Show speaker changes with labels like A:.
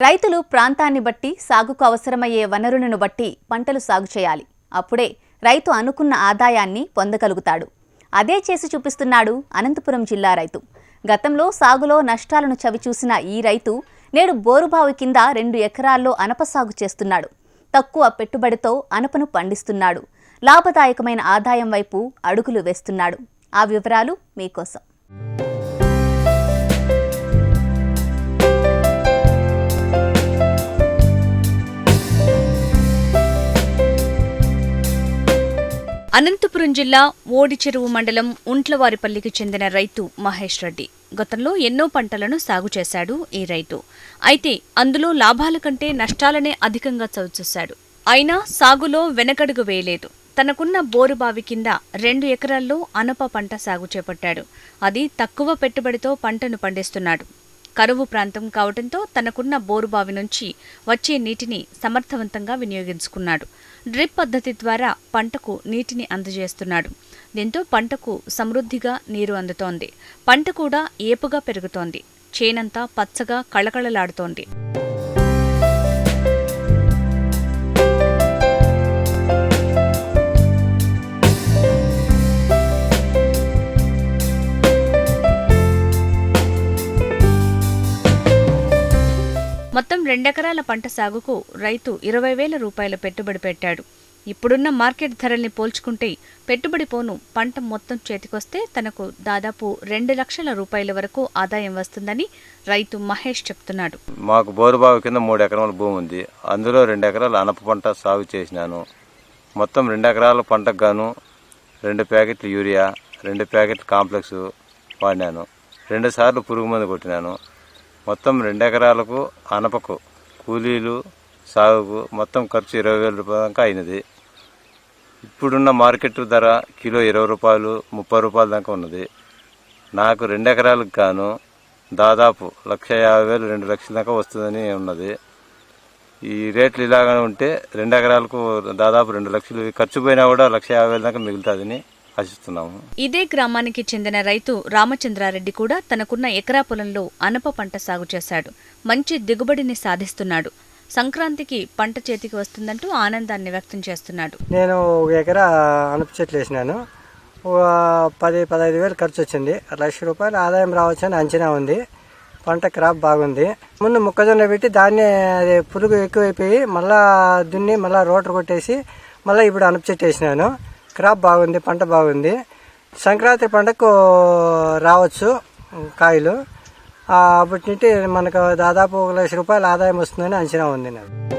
A: రైతులు ప్రాంతాన్ని బట్టి సాగుకు అవసరమయ్యే వనరులను బట్టి పంటలు సాగు చేయాలి. అప్పుడే రైతు అనుకున్న ఆదాయాన్ని పొందగలుగుతాడు. అదే చేసి చూపిస్తున్నాడు అనంతపురం జిల్లా రైతు. గతంలో సాగులో నష్టాలను చవిచూసిన ఈ రైతు నేడు బోరుబావి కింద రెండు ఎకరాల్లో అనప సాగు చేస్తున్నాడు. తక్కువ పెట్టుబడితో అనపను పండిస్తున్నాడు. లాభదాయకమైన ఆదాయం వైపు అడుగులు వేస్తున్నాడు. ఆ వివరాలు మీకోసం.
B: అనంతపురం జిల్లా ఓడిచెరువు మండలం ఉంట్లవారిపల్లికి చెందిన రైతు మహేష్ రెడ్డి. గతంలో ఎన్నో పంటలను సాగు చేశాడు ఈ రైతు. అయితే అందులో లాభాల కంటే నష్టాలనే అధికంగా చవిచూశాడు అయినా సాగులో వెనకడుగు వేయలేదు. తనకున్న బోరుబావి కింద రెండు ఎకరాల్లో అనప పంట సాగు చేపట్టాడు. అది తక్కువ పెట్టుబడితో పంటను పండిస్తున్నాడు. కరువు ప్రాంతం కావడంతో తనకున్న బోరుబావి నుంచి వచ్చే నీటిని సమర్థవంతంగా వినియోగించుకున్నాడు. డ్రిప్ పద్ధతి ద్వారా పంటకు నీటిని అందజేస్తున్నాడు. దీంతో పంటకు సమృద్ధిగా నీరు అందుతోంది. పంట కూడా ఏపుగా పెరుగుతోంది. చేనంతా పచ్చగా కళకళలాడుతోంది. రెండెకరాల పంట సాగుకు రైతు ఇరవై వేల రూపాయల పెట్టుబడి పెట్టాడు. ఇప్పుడున్న మార్కెట్ ధరల్ని పోల్చుకుంటే పెట్టుబడి పోను పంట మొత్తం చేతికొస్తే తనకు దాదాపు రెండు లక్షల రూపాయల వరకు ఆదాయం వస్తుందని రైతు మహేష్ చెప్తున్నాడు.
C: మాకు బోరుబావి కింద మూడు ఎకరాల భూమి ఉంది. అందులో రెండు ఎకరాలు అనప పంట సాగు చేసినాను. మొత్తం రెండు ఎకరాల పంటకు గాను రెండు ప్యాకెట్లు యూరియా రెండు ప్యాకెట్లు కాంప్లెక్స్ వాడినాను. రెండు సార్లు పురుగు మందు కొట్టినాను. మొత్తం రెండు ఎకరాలకు అనపకు కూలీలు సాగుకు మొత్తం ఖర్చు ఇరవై వేల రూపాయల దాకా అయినది. ఇప్పుడున్న మార్కెట్ ధర కిలో ఇరవై రూపాయలు ముప్పై రూపాయల దాకా ఉన్నది. నాకు రెండు ఎకరాలకు గాను దాదాపు లక్ష యాభై వేలు రెండు లక్షల దాకా వస్తుందని ఉన్నది. ఈ రేట్లు ఇలాగనే ఉంటే రెండు ఎకరాలకు దాదాపు రెండు లక్షలు ఖర్చు పోయినా కూడా లక్ష యాభై వేల దాకా మిగులుతుందని ఆశిస్తున్నాము.
B: ఇదే గ్రామానికి చెందిన రైతు రామచంద్రారెడ్డి కూడా తనకున్న ఎకరా పొలంలో అనప పంట సాగు చేశాడు. మంచి దిగుబడిని సాధిస్తున్నాడు. సంక్రాంతికి పంట చేతికి వస్తుందంటూ ఆనందాన్ని వ్యక్తం చేస్తున్నాడు.
D: నేను ఒక ఎకరా అనప చెట్లు వేసినాను. పది పదహైదు వేలు ఖర్చు వచ్చింది. లక్ష రూపాయలు ఆదాయం రావచ్చని అంచనా ఉంది. పంట క్రాప్ బాగుంది. ముందు మొక్కజొన్న పెట్టి దాన్ని అది పురుగు ఎక్కువైపోయి మళ్ళా దున్ని మళ్ళా రోటర్ కొట్టేసి మళ్ళీ ఇప్పుడు అనప చెట్టు వేసినాను. క్రాప్ బాగుంది పంట బాగుంది. సంక్రాంతి పంటకు రావచ్చు కాయలు. అప్పటి నుండి మనకు దాదాపు ఒక లక్ష రూపాయల ఆదాయం వస్తుందని అంచనా ఉంది నాకు.